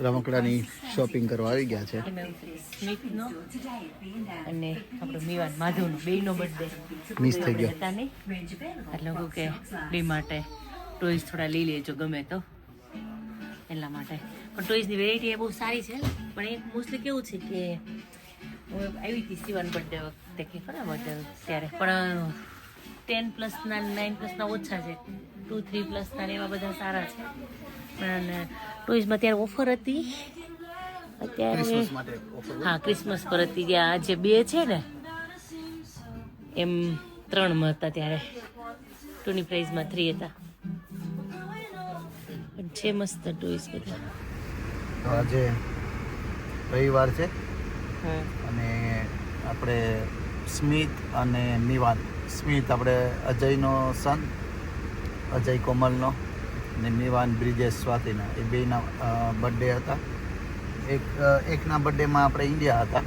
રમકડાની shopping કરવા આવી ગયા છે. અને આપણો મીવાન માધવનો બેયનો બર્થડે મિસ થઈ ગયો. હતા એટલે હું કે બે માટે ટોયસ થોડા લઈ લેજો ગમે તો. એટલા માટે. પણ ટોયસની વેરાયટી એ બહુ સારી છે પણ એ મોસ્ટલી કેવું છે કે હું આવી હતી સીવન બર્થડે વખતે કે ખરા બર્થડે ત્યારે. પણ ટેન પ્લસના નાઇન પ્લસના ઓછા છે. ટુ થ્રી પ્લસના એવા બધા સારા છે. પણ ટોયસમાં ત્યારે ઓફર હતી. અત્યારે હા ક્રિસમસ પર હતી. જે આ જે બે છે ને એમ ત્રણમાં હતા ત્યારે. ટુની પ્રાઇઝમાં થ્રી હતા. પણ છે મસ્ત ટોઈસ બધા. આજે રવિવાર છે. અને આપણે સ્મિત અને નિવાન. સ્મિત આપણે અજયનો સન અજય કોમલનો. અને મિવાન બ્રિજેશ સ્વાતિના. એ બેના બર્થડે હતા. એક એકના બર્થડેમાં આપણે ઇન્ડિયા હતા.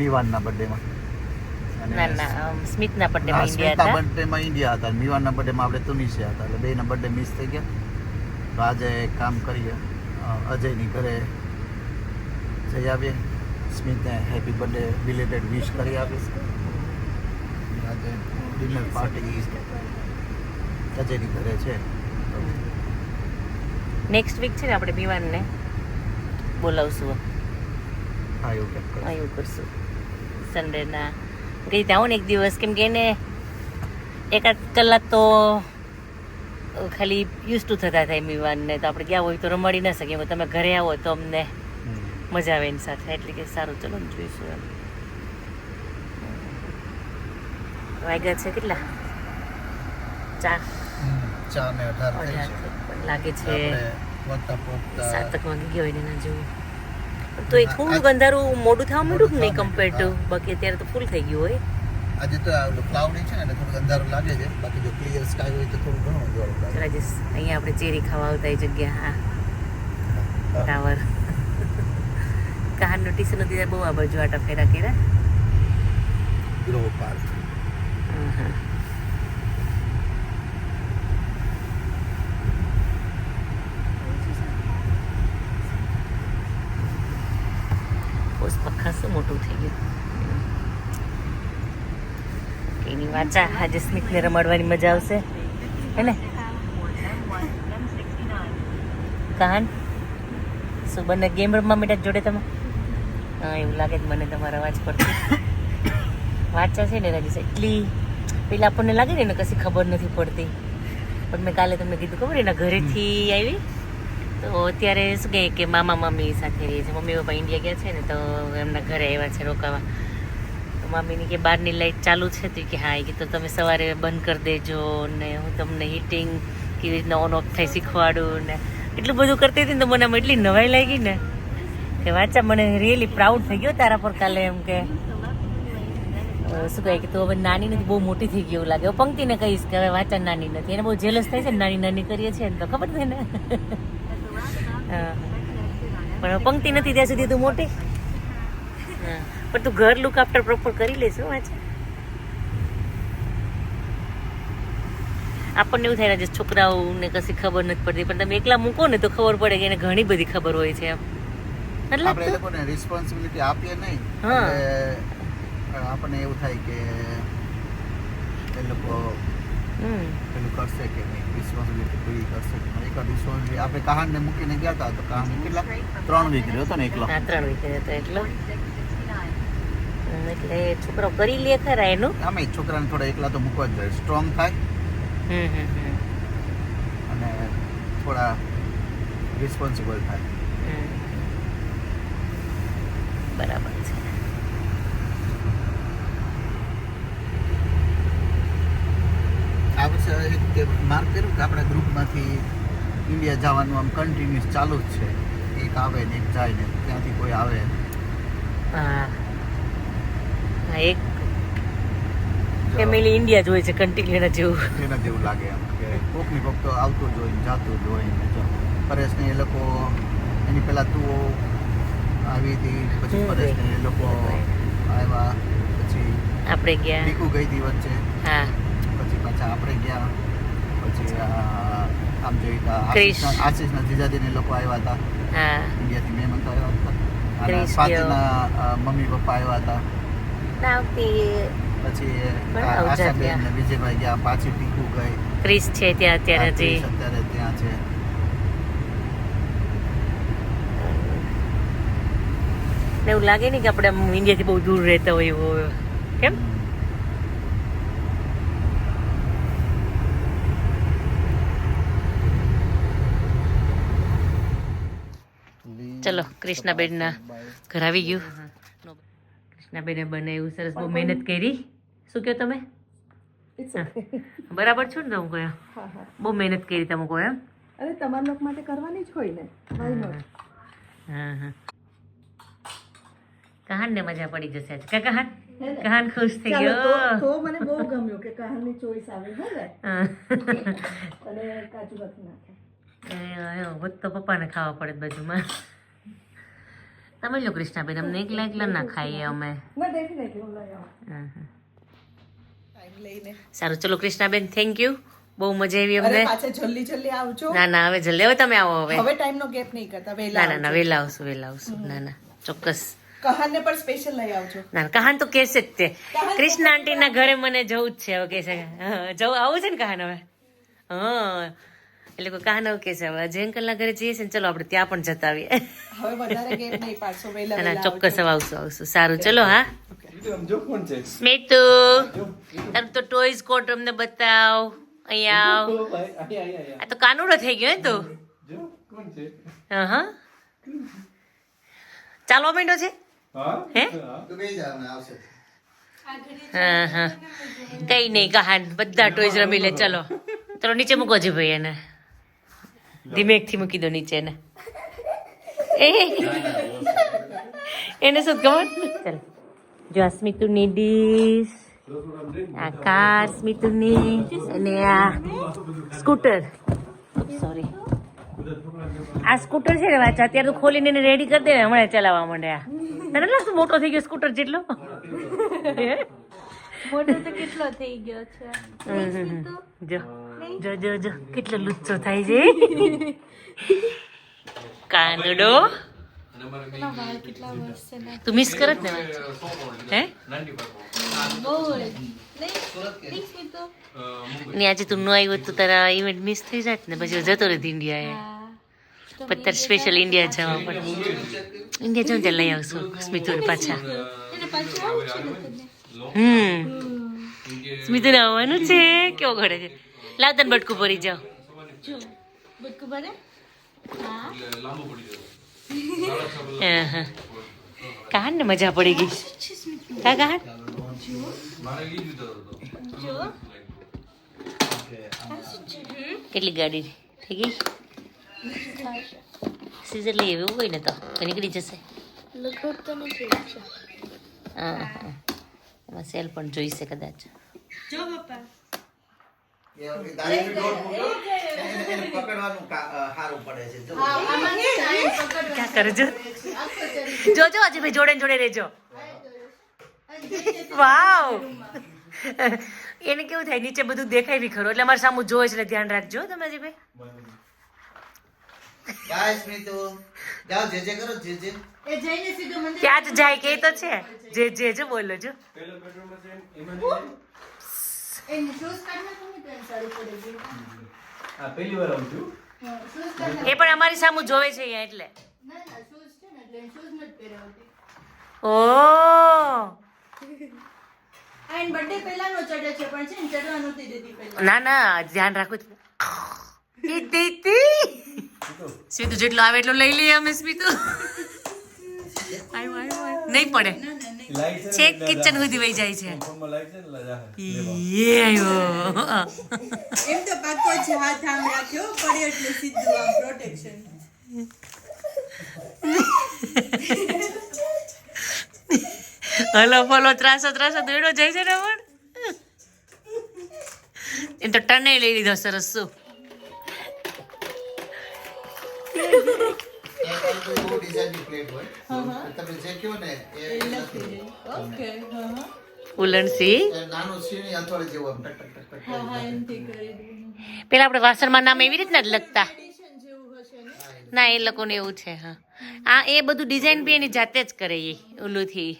મીવાનના બર્થડેમાં ના ના સ્મિતના ઇન્ડિયા હતા. બર્થડેમાં ઇન્ડિયા હતા. મિવાનના બર્થડેમાં આપણે તુનિશિયા હતા. એટલે બેના બર્થડે મિસ થઈ ગયા. તો આજે કામ કરીએ. અજયની ઘરે જઈ આવીએ. સ્મિતને હેપી બર્થડે રિલેટેડ વિશ કરી આપીશ. આજે ડિનર પાર્ટી અજયની ઘરે છે. નેક્સ્ટ વીક છે ને આપણે વિવાનને બોલાવશું. એવું કરશું? સન્ડેના કઈ ત્યાં ને એક દિવસ? કેમ કે એને એકાદ કલાક તો ખાલી યુઝ ટુ થતા થાય મીવાનને તો આપણે ગયા હોય તો રમાડી ના શકીએ. તમે ઘરે આવો તો અમને મજા આવે એની સાથે. એટલે કે સારું. ચલો જોઈશું એમ. વાગ્યા છે કેટલા? ચાર. ચા ને અઢાર. લાગે છે. સાતક વાગી ગયો હોય ને ના જેવું. તો એ થોડુંક અંધારું મોડું થવા માંડ્યું નહીં કમ્પેર ટુ બાકી અત્યારે તો ફૂલ થઈ ગયું હોય. આજે તો ક્લાઉડી છે ને એટલે થોડુંક અંધારું લાગે છે. બાકી જો ક્લિયર સ્કાય હોય તો થોડું ઘણું જોવાનું લાગે. રાજેશ અહીંયા આપણે ચેરી ખાવા આવતા એ જગ્યા હા. Tower tower. કહાનનો નથી ત્યારે બહુ આ બાજુ આટા ફેરા કર્યા. ગ્રો પાર્ક હા. પોસ્ટ ખાસું મોટું થઈ ગયું. એની વાંચા આજે સ્મિતને રમાડવાની મજા આવશે. હે ને? કહાન શું બંને ગેમ રમવા માંડ્યા જોડે તમે? હા, એવું લાગે જ મને તમારા અવાજ પરથી. વાંચા છે ને રાજેશ એટલી પેલા આપણને લાગે ને એને કશી ખબર નથી પડતી. પણ મેં કાલે તમને કીધું, ખબર એના ઘરેથી આવી? તો અત્યારે શું કહે કે મામા મમ્મી સાથે રહીએ છીએ મમ્મી પપ્પા ઇન્ડિયા ગયા છે ને, તો એમના ઘરે આવ્યા છે રોકાવા. તો મામીની કે બહારની લાઇટ ચાલુ છે તો કે હા એ કે તો તમે સવારે બંધ કરી દેજો ને હું તમને હીટિંગ કેવી રીતના ઓન ઓફ થાય શીખવાડું ને એટલું બધું કરતી હતી ને તો મને આમ એટલી નવાઈ લાગી ને કે વાંચા મને રિયલી પ્રાઉડ થઈ ગયો તારા પર કાલે એમ કે. શું કહે કે તું હવે નાની નથી, બહુ મોટી થઈ ગયું લાગે. પંક્તિને કહીશ કે હવે વાંચા નાની નથી. એને બહુ જેલસ થાય છે નાની નાની કરીએ છીએ તો ખબર છે ને. પણ પંક્તિ નથી ત્યાં સુધી તું મોટી. પણ તું ઘર લુક આફ્ટર પ્રોપર કરી લેશું વાંચે. આપણને એવું થાય ને છોકરાઓને કશી ખબર નથી પડતી પણ તમે એકલા મૂકો ને તો ખબર પડે કે એને ઘણી બધી ખબર હોય છે એમ. એટલે આપણે એ લોકોને રિસ્પોન્સિબિલિટી આપીએ નહીં. હા. આપણને એવું થાય કે એ લોકો પેલું કરશે કે નહીં. રિસ્પોન્સિબિલિટી કોઈ કરશે એક રિસ્પોન્સિબિલિટી આપણે કહાણને મૂકીને ગયા હતા તો કહાન કેટલા? ત્રણ વીક રહ્યો હતો ને એકલો. ત્રણ વીક રહ્યો હતો એટલો એટલે છોકરો કરી લે ખરા એનું? આમે છોકરાને થોડા એકલા તો મૂકવા જ જોઈએ સ્ટ્રોંગ થાય. અને થોડા રિસ્પોન્સિબલ થાય. બરાબર છે આ વર્ષે એક તે માર્ક કર્યું ગ્રુપમાંથી ઇન્ડિયા જવાનું આમ કન્ટિન્યુઅસ ચાલુ જ છે. એક આવે ને એક જાય ને ત્યાંથી કોઈ આવે. એક ફેમિલી ઇન્ડિયા જોઈએ છે કન્ટિન્યુ એના જેવું. એના જેવું લાગે એમ કે કોકની કોક તો આવતું જ હોય ને જાતું જ હોય ને પરેશને એ લોકો એની પહેલાં તું આવી હતી પછી પરેશ પરેશને એ લોકો આવ્યા પછી આપણે ગયા. દીકુ ગઈ હતી વચ્ચે. હા. પછી પાછા આપણે ગયા પછી આ આ આમ જોઈ તો ક્રિશ. આશીષના જીજાજીને લોકો આવ્યા હતા. ઇન્ડિયાથી મહેમાન આવ્યા હતા. અને સ્વાતિના મમ્મી પપ્પા આવ્યા હતા. પછી આશાબેન. ને વિજયભાઈ ગયા પાછી ટીકુ ગઈ. ક્રિસ છે ત્યાં અત્યારે ક્રિશ અત્યારે ત્યાં છે. ને એવું લાગે નહીં કે આપણે ઇન્ડિયાથી બહુ દૂર રહેતા હોય એવું કેમ? ચલો કૃષ્ણાબેનના ઘર આવી ગયું. કૃષ્ણાબેને બનાવ્યું સરસ બહુ મહેનત કરી. શું કહો તમે? બરાબર છો ને તમે કહો બહુ મહેનત કરી તમે કહો એમ? અરે તમારા લોકો માટે કરવાની જ હોય ને. હા હા. કહાન ને મજા પડી જશે આજે. કા કહાન? કહાન ખુશ થઈ ગયો. તો મને બહુ ગમ્યું કે કહાની ચોઈસ આવી હે અને કાજુ બદામ નાખે. તો પપ્પાને ખાવા પડે બાજુમાં. તમે લો કૃષ્ણાબેન અમને એકલા એકલા ના ખાઈએ અમે ના ડેફિનેટલી હું લઈ આવું હા, હા. ટાઈમ લઈને સારું ચલો કૃષ્ણાબેન થેન્ક યુ બહુ મજા આવી અમને જલ્દી જલ્દી આવજો ના ના હવે જલ્દી હવે તમે આવો હવે હવે ટાઈમ નો ગેપ નહીં કરતા ના ના ના વેલા આવશું વેલા આવશું ના ના ચોક્કસ કહાનને પણ સ્પેશિયલ લઈ આવજો ના કહાન તો કહેશે જ તે કૃષ્ણ આંટીના ઘરે મને જવું જ છે હવે કહેશે જવું આવું છે ને કહાન હવે હા એટલે કોઈ કહાન કે છે. હવે અજય અંકલના ઘરે જઈએ છે ને ચલો આપણે ત્યાં પણ જતા આવીએ. હવે વધારે નહીં ના ચોક્કસ હવે આવશું આવશું. સારું ચલો હા. સ્મિતુ તારું તો ટોયઝ કોટ અમને બતાવ. અહીંયા આવ. આ તો કાનુડો થઈ ગયો ને તો? હા હા ચાલવા માંડ્યો છે? હે? હા. હા હા કઈ નહીં કહાન બધા ટોયઝ રમી લે ચલો. ચલો નીચે મૂકો છે ભાઈ એને. ધીમેકથી મૂકી દો નીચે એને. એને શું ખબર? ચાલ. જો આ સ્મિતુની ડીશ, આ કાર સ્મિતુની અને આ સ્કૂટર. સોરી આ સ્કૂટર છે ને વાચા અત્યારે તો ખોલીને એને રેડી કરી દે ને હમણાં ચલાવવા માંડે આ તને લાગતું મોટો થઈ ગયો સ્કૂટર જેટલો? મોટો તો કેટલો થઈ ગયો છે. જો જો જો જો કેટલો લુચ્ચો થાય છે. કાનડો. તું મિસ કરત ને હે? ને આજે તું ન આવ્યો તો તારા ઇવેન્ટ મિસ થઈ જાત ને પછી જતો રહે ઇન્ડિયા એ. હા. પછી તારે સ્પેશિયલ ઇન્ડિયા જવા પડે ઇન્ડિયા જાઉં ત્યાં લઈ આવશું સ્મિતુને પાછા. હમ. સ્મિતુને આવવાનું છે? કેવો ઘડે છે? લાવ તને બટકું ભરી જાઓ. જો બટકું ભરે? હા. હા, હા. કહાન ને મજા પડી ગઈ. કા કાન? કેટલી ગાડી થઈ ગઈ? સીઝન લઈ એવું હોય ને તો નીકળી જશે. લગભગ તો હા હા. એમાં સેલ પણ જોઈશે કદાચ. જો પપ્પા. જોજો આજે ભાઈ જોડે જોડે રહેજો. વાવ! એને કેવું થાય? નીચે બધું દેખાય બી ખરું. એટલે અમારે સામું જોવે છે એટલે ધ્યાન રાખજો તમે હજી ભાઈ ગાય સ્મિતુ જાઓ જે જે કરો જે જે. એ જઈને સીધો મંદિર ત્યાં જ જાય કે તો છે. જે જે જો બોલો જો. પેલો બેડરૂમ છે એમાં નહીં શૂઝ કાઢવા તો નહીં તને સારું પડે આ પહેલી વાર આવું છું. એ પણ અમારી સામું જોવે છે અહીંયા એટલે. ના ના શૂઝ છે ને એટલે શૂઝ નથી પહેરાવતી ઓ. આ બર્થડે પહેલાનો ચડે છે પણ છે ને ચડવા નહોતી દેતી પહેલા. ના ના ધ્યાન રાખું. જ તી. જેટલો આવે એટલો લઈ લઈએ અમે સ્મિતુ. નહીં પડે. છે છેક કિચન સુધી વહી જાય છે. આવ્યો એમ તો પાકો છે હાથ આમ રાખ્યો પડે એટલે સીધું આમ પ્રોટેક્શન હલો ફલો ત્રાસો ત્રાસો દોડો જાય છે ને પણ? એ તો ટને લઈ લીધો સરસ શું? હોય તમે જે કહો ને એ લખી ઓકે ઉલણસી નાનું સીણી અથોડે જેવું પેલા આપણે વાસણમાં નામ એવી રીતના જ લખતા. ના? એ. લોકોને એવું છે હા. આ એ બધું ડિઝાઇન બી એની જાતે જ કરે એ ઓલુંથી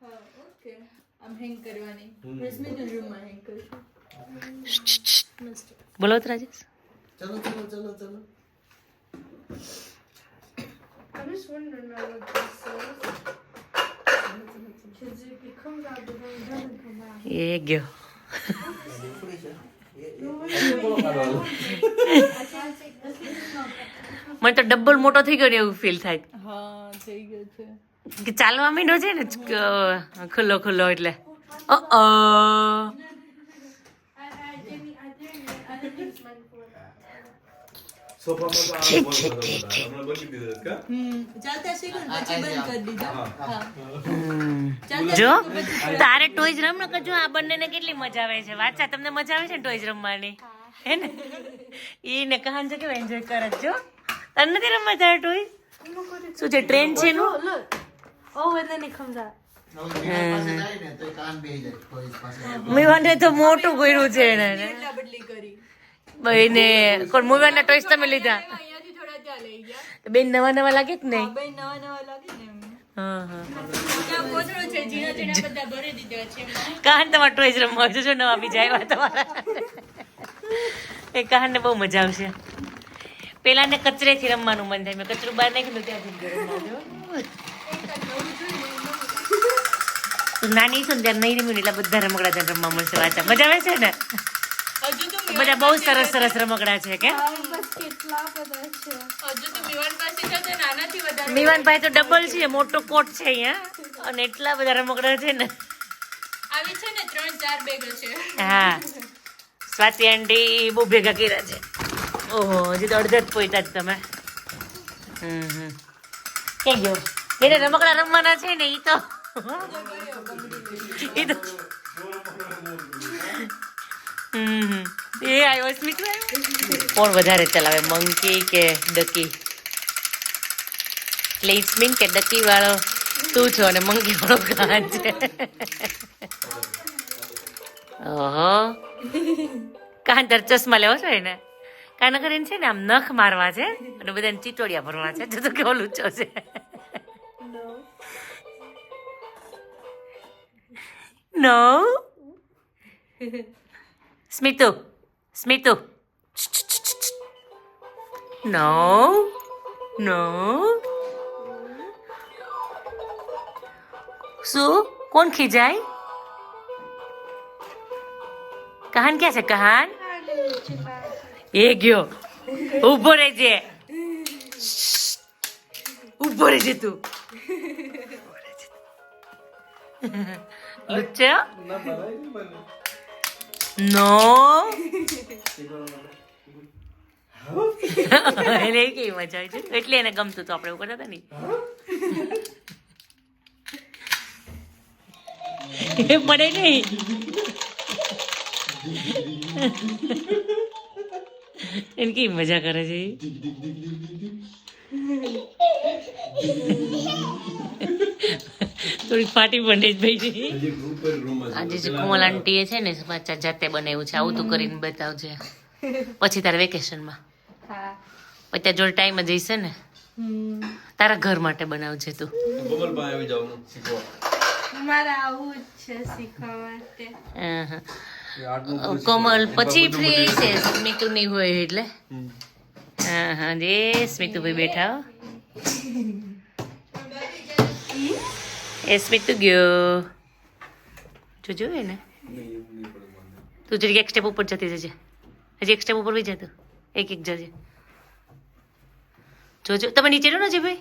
હા ઓકે. આમ હેંગ કરવાની. રશ્મિના રૂમમાં હેંગ કરશું. બોલો રાજેશ. ચલો ચલો ચલો ચલો. I'm just wondering now what this is. Because if it comes out, the one doesn't come out. Yeah, ગયો મને તો ડબલ મોટો થઈ ગયો એવું ફીલ થાય હા થઈ ગયો છે કે ચાલવા માંડ્યો છે ને ખુલ્લો ખુલ્લો એટલે અ અ. I, I didn't, I didn't, I didn't use mine for that. સોફામાં તો આ બોલ હતો બધા. હમણાં બદલી દીધો છે કા? હમ ચાલતા શીખો ને પછી બંધ કરી દીધા હા હમ. ચાલતા જો તારે ટોયઝ રમ ને જો આ બંનેને કેટલી મજા આવે છે? વાચા તમને મજા આવે છે ને ટોયઝ રમવાની? હે ને? ઈ ને કહાન છે કે એન્જોય કરે જો તને નથી રમવા તારે ટોયઝ શું છે ટ્રેન છે નું ઓ Oh, and મેં તો મોટું કર્યું છે એને બદલી કરી ભાઈને કોણ મૂવીના ટોયસ તમે લીધા? બેન, નવા નવા લાગે કે નહીં? બેન નવા નવા લાગે ને હા. હા કાન ટોયસ રમવા જો નવા બીજા તમારા. એ કાનને બહુ મજા આવશે. પેલા ને રમવાનું મન થાય. મેં કચરું બહાર નાખ્યું ત્યાંથી નાની છું ને, ત્યારે નહીં રમ્યું ને, એટલે બધા રમકડા ત્યાં રમવા મળશે વાંચા. મજા આવે છે ને? બધા બહુ સરસ સરસ રમકડા છે કે? બસ કેટલા બધા છે. હજુ તો પાસે તો નાનાથી વધારે મીવાન ભાઈ તો ડબલ છે મોટો કોટ છે અહીંયા. અને એટલા બધા રમકડા છે ને. આવી છે ને ત્રણ ચાર બેગો છે. હા. સ્વાતિ આંટી બહુ ભેગા કર્યા છે. ઓહો હજી તો અડધા જ પોઈતા જ તમે. હમ હમ. ક્યાં ગયો એને રમકડા રમવાના છે ને એ તો. એ તો. એ આવ્યો સ્મિત કોણ વધારે ચલાવે, મંકી કે ડકી? એટલે ઇટ્સ કે ડકી વાળો તું છો અને મંકી વાળો કાં છે? ઓહો. કાં તાર ચશ્મા લેવો છો એને? કાન કરીને છે ને આમ નખ મારવા છે અને બધાને ચીટોડિયા ભરવા છે? તો કેવો લુચ્ચો છે. નો સ્મિતુ સ્મિતુ નો નો શું કોણ ખીજાય કહાન ક્યાં છે કહાન એ ગયો ઊભો રહેજે ઊભો રહેજે તું લુચ્ચો ના એને કેવી મજા આવી છે? એટલે એને ગમતું તો આપણે એવું કરતા હતા ને. પડે નહીં. એને કેવી મજા કરે છે થોડી ફાટી બંડેજ ભાઈ છે. આજે જે કોમલ આંટીએ છે ને પાછા જાતે બનાવ્યું છે આવું તું કરીને બતાવજે. પછી તારે વેકેશનમાં? હા. પછી ત્યાં જોડે ટાઈમ જ હશે ને? તારા ઘર માટે બનાવજે તું. કોમલ આવી જાઉં શીખવા. આવું જ છે શીખવા માટે. કોમલ પછી ફ્રી છે સ્મિતુ નહીં હોય એટલે. હા હા જે સ્મિતુભાઈ બેઠા. એ સ્મિતુ ગયો. જોજો એને તું જરીક એક સ્ટેપ ઉપર જતી જજે. હજી એક સ્ટેપ ઉપર બી જતો એક એક જજે. જોજો. તમે નીચે રહો ને જે ભાઈ.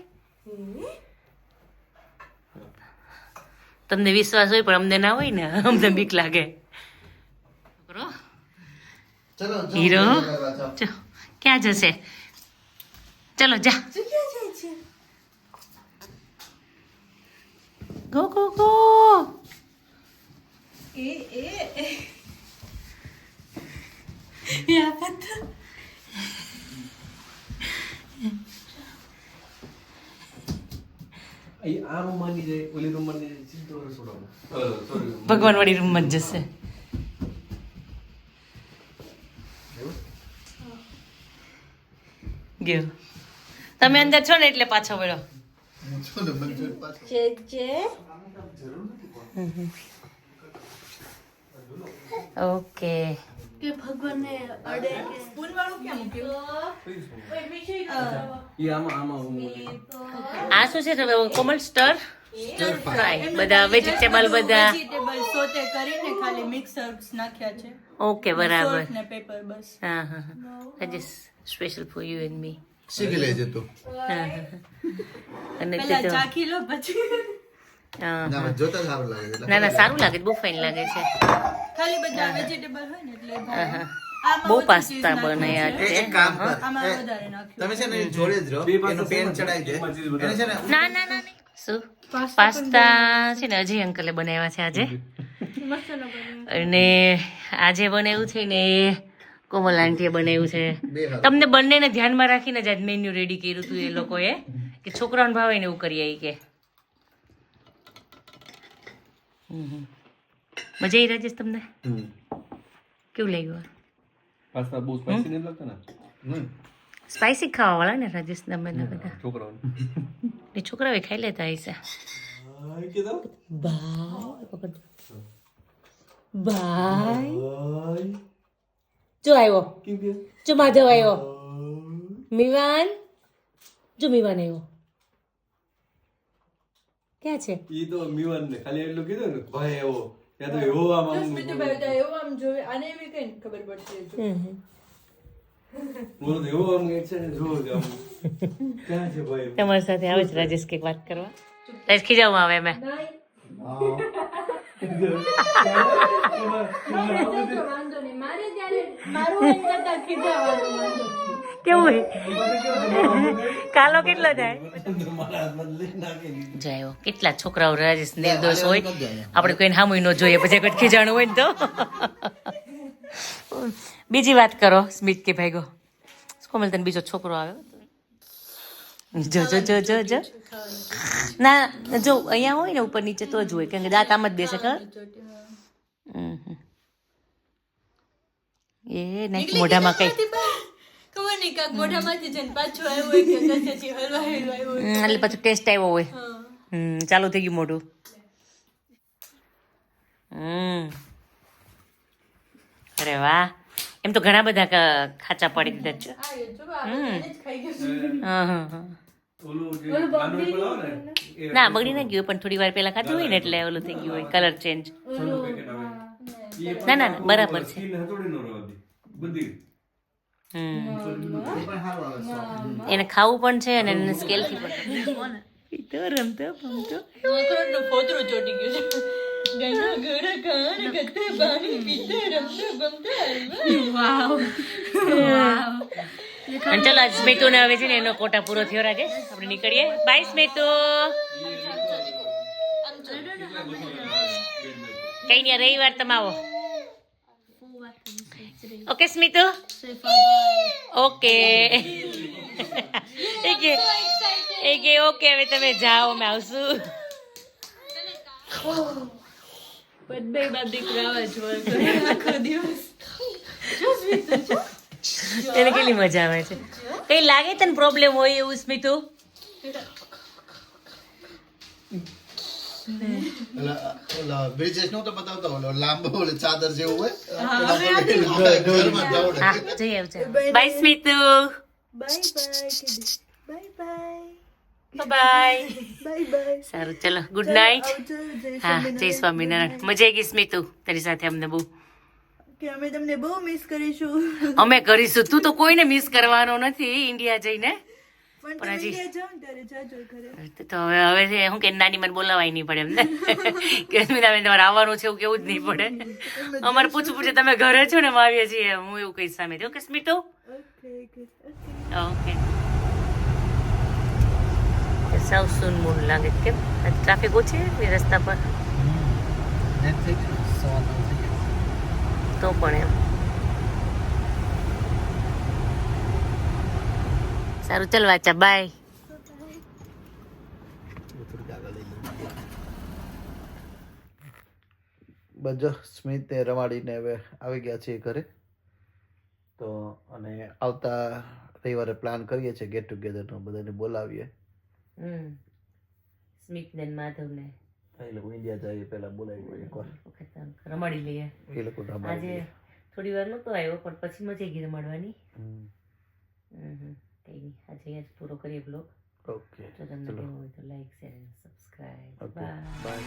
તમને વિશ્વાસ હોય પણ અમને ના હોય ને અમને બીક લાગે. હીરો? ક્યાં જશે? ચલો જા. Go go go. એ એ. અ, sorry. ભગવાન વાળી રૂમમાં જ જશે. ગયો. તમે અંદર છો ને એટલે પાછો વળો. ઓકે. કે ભગવાનને અડે કે સ્પૂન વાળું કેમ મૂક્યું ઈ આમાં આમાં હું આ શું છે કોમલ સ્ટર ફ્રાય બધા વેજીટેબલ બધા વેજીટેબલ સોતે કરીને ખાલી મિક્સર્સ નાખ્યા છે. ઓકે બરાબર. ને પેપર બસ. હા હા હા. Just special for you and me શીખી લેજે હા અને તે તો ચાખી લો પછી. હા, ના ના ના સારું લાગે બહુ ફાઇન લાગે છે. ખાલી બધા વેજીટેબલ હોય ને એટલે બહુ પાસ્તા બનાયા છે. એક કામ કર. આમાં એ, વધારે નાખ્યું તમે છે ને જોડે જ રહો. એનો પેન ચડાઈ દે. ના ના ના. શું? પાસ્તા છે. ને અજય અંકલે બનાવ્યા છે આજે. અને આજે બનાવ્યું છે ને એ કોમલ આંટીએ બનાવ્યું છે. તમને બંનેને ધ્યાનમાં રાખીને જ આજ મેન્યુ રેડી કર્યું હતું એ લોકોએ કે છોકરાઓને ભાવે ને એવું કરીએ આવી કે. મજા આવી રાજેશ તમને? કેવું લાગ્યું પાસ્તા બહુ સ્પાઈસી નહીં લાગતા ને? સ્પાઈસી સ્પાઇસી ખાવા વાળા ને રાજેશ તમે ને બધા. છોકરાઓને. એ છોકરાઓ ખાઈ લેતા હશે હાય કે દો બાય બાય જો આવ્યો કેમ કે જો માધવ આવ્યો મિવાન જો મિવાન આવ્યો ક્યાં છે ઈ તો મીવાન ને ખાલી એટલું કીધું ને ભાઈ એવો યા તો એવો આમ આમ આમ જોવે આને એવી કઈ ખબર પડતી હમ. બોલો એવો આમ કઈ છે ને જોવો આમ ભાઈ તમારી સાથે આવે છે રાજેશ કંઈક વાત કરવા. રાજેશ ખીજાવમાં આવે મેં. કેવું? કાલો કેટલો જાય. જાયો કેટલા છોકરાઓ રાજેશ નિર્દોષ હોય. આપણે કોઈને સામું ન જોઈએ પછી કટકી ખીજાણું હોય ને તો. બીજી વાત કરો સ્મિત કે ભાઈ ગો કોમલ તને? બીજો છોકરો આવ્યો? જો જો જો જો જો. ના જો અહીંયા હોય ને ઉપર નીચે તો જ હોય કેમ કે દાંત આમ જ બેસે ખબર. એ નહીં મોઢામાં કઈ. એટલે પાછું ટેસ્ટ આવ્યો હોય. હમ ચાલુ થઈ ગયું મોઢું. હમ. અરે વાહ. એમ તો ઘણા બધા ખાચા પાડી દીધા છે. આ એ જો આ બધાને જ ખાઈ ગયું છે. હા, હા, હા. ઓલું જે નાનું એપલ આવે ને બગડી ના ગયું પણ થોડી વાર પહેલા ખાધું હોય ને એટલે ઓલું થઈ ગયું હોય કલર ચેન્જ ના ના ના બરાબર છે. એને ખાવું પણ છે અને એને સ્કેલથી પણ. રમતો તો રમતો ચોંટી ગયું છે. અને ચલો આજ સ્મિતુ ને હવે છે ને એનો કોટા પૂરો થયો રાજે આપણે નીકળીએ. બાય સ્મિતુ કઈ નહીં રવિવાર તમે આવો. ઓકે સ્મિતુ ઓકે એ કે એ કે ઓકે હવે તમે જાઓ અમે આવશું. બધે બાદ દીકરા જ હોય આખો દિવસ. તને કેટલી મજા આવે છે. કઈ લાગે તને પ્રોબ્લેમ હોય એવું સ્મિતુ? બતાવતો ઓલો લાંબો ઓલો ચાદર જેવું હોય. હા. જઈ આવજે. Bye Smitu. Bye bye bye bye bye bye bye સારું ચલો ગુડ નાઇટ હા જય સ્વામિનારાયણ. મજા આવી ગઈ સ્મિતુ તારી સાથે અમને બહુ. કે અમે તમને બહુ મિસ કરીશું. અમે કરીશું તું તો કોઈને મિસ કરવાનો નથી ઇન્ડિયા જઈને. પણ હજી- તો હવે હવે છે હું કે નાની મને બોલાવાય નહીં પડે એમને કે સ્મિતાબેન તમારે આવવાનું છે એવું કેવું જ નહીં પડે. અમારે પૂછવું પૂછે તમે ઘરે છો ને અમે આવીએ છીએ. હું એવું કહીશ સામે ઓકે સ્મિતુ ઓકે સાવ સુન મૂન લાગે કેમ ટ્રાફિક ઓછી છે ને રસ્તા પર. તો પણ એમ. સારું ચાલ વાચા. બાય બજો આગળ લઈ લઈએ. બસ જો સ્મિત ને રમાડીને હવે આવી ગયા છીએ ઘરે. તો અને આવતા રવિવારે પ્લાન કરીએ છીએ ગેટ ટુગેધરનો બધાને બોલાવીએ. હમ. સ્મિતબેન માધવને. એ લોકો ઇન્ડિયા જાય પહેલા બોલાવી એકવાર રમાડી લઈએ. એ લોકો આજે થોડી વાર નહોતો આવ્યો પણ પછી મજા ગઈ રમાડવાની. હમ. કઈ નહીં. આજે અહીંયા પૂરો કરીએ બ્લોગ ઓકે તો તમને કેવું હોય તો લાઈક શેર અને સબસ્ક્રાઈબ બાય